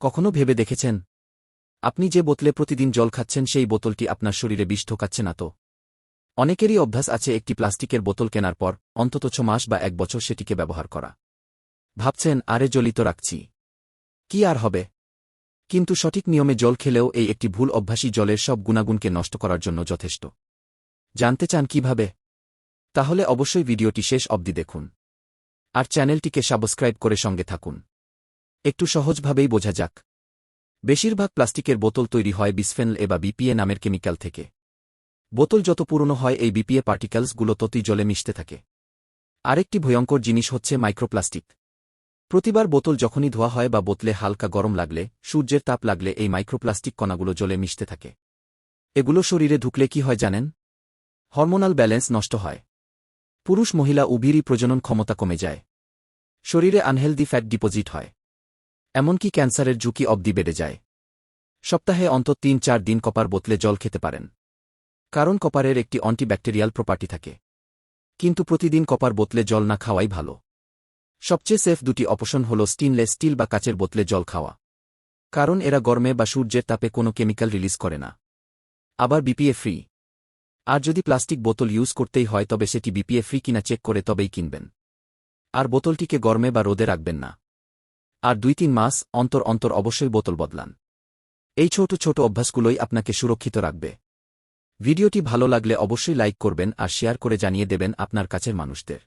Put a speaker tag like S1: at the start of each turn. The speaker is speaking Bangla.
S1: কখনো ভেবে দেখেছেন? আপনি যে বোতলে প্রতিদিন জল খাচ্ছেন, সেই বোতলটি আপনার শরীরে বিষ ঢোকাচ্ছে না তো? অনেকেরই অভ্যাস আছে একটি প্লাস্টিকের বোতল কেনার পর, অন্তত ছ মাস বা এক বছর সেটিকে ব্যবহার করা। ভাবছেন, আরে জলিত রাখছি। কি আর হবে? কিন্তু সঠিক নিয়মে জল খেলেও এই একটি ভুল অভ্যাসই জলের সব গুণাগুণকে নষ্ট করার জন্য যথেষ্ট। জানতে চান কীভাবে? তাহলে অবশ্যই ভিডিওটি শেষ অবধি দেখুন। আর চ্যানেলটিকে সাবস্ক্রাইব করে সঙ্গে থাকুন। একটু সহজভাবেই বোঝা যাক। বেশিরভাগ প্লাস্টিকের বোতল তৈরি হয় বিসফেনল এ বা বিপিএ নামের কেমিক্যাল থেকে। বোতল যত পুরনো হয় এই বিপিএ পার্টিকেলসগুলো ততই জলে মিশতে থাকে। আরেকটি ভয়ঙ্কর জিনিস হচ্ছে মাইক্রোপ্লাস্টিক। প্রতিবার বোতল যখনই ধোয়া হয় বা বোতলে হালকা গরম লাগলে, সূর্যের তাপ লাগলে এই মাইক্রোপ্লাস্টিক কণাগুলো জলে মিশতে থাকে। এগুলো শরীরে ঢুকলে কি হয় জানেন? হরমোনাল ব্যালেন্স নষ্ট হয়। পুরুষ মহিলা উভয়েরই প্রজনন ক্ষমতা কমে যায়। শরীরে আনহেলদি ফ্যাট ডিপোজিট হয়। এমনকি ক্যান্সারের ঝুঁকি অবধি বেড়ে যায়। সপ্তাহে অন্তত তিন চার দিন কপার বোতলে জল খেতে পারেন। কারণ কপারের একটি অ্যান্টিব্যাকটেরিয়াল প্রপার্টি থাকে। কিন্তু প্রতিদিন কপার বোতলে জল না খাওয়াই ভালো। সবচেয়ে সেফ দুটি অপশন হল স্টিনলেস স্টিল বা কাচের বোতলে জল খাওয়া। কারণ এরা গরমে বা সূর্যের তাপে কোনো কেমিক্যাল রিলিজ করে না। আবার বিপিএ ফ্রি। আর যদি প্লাস্টিক বোতল ইউজ করতেই হয় তবে সেটি বিপিএ ফ্রি কিনা চেক করে তবেই কিনবেন। আর বোতলটিকে গরমে বা রোদে রাখবেন না। আর দুই তিন মাস অন্তর অন্তর অবশ্যই বোতল বদলান। এই ছোট ছোট অভ্যাসগুলোই আপনাকে সুরক্ষিত রাখবে। ভিডিওটি ভালো লাগলে অবশ্যই লাইক করবেন আর শেয়ার করে জানিয়ে দেবেন আপনার কাছের মানুষদের।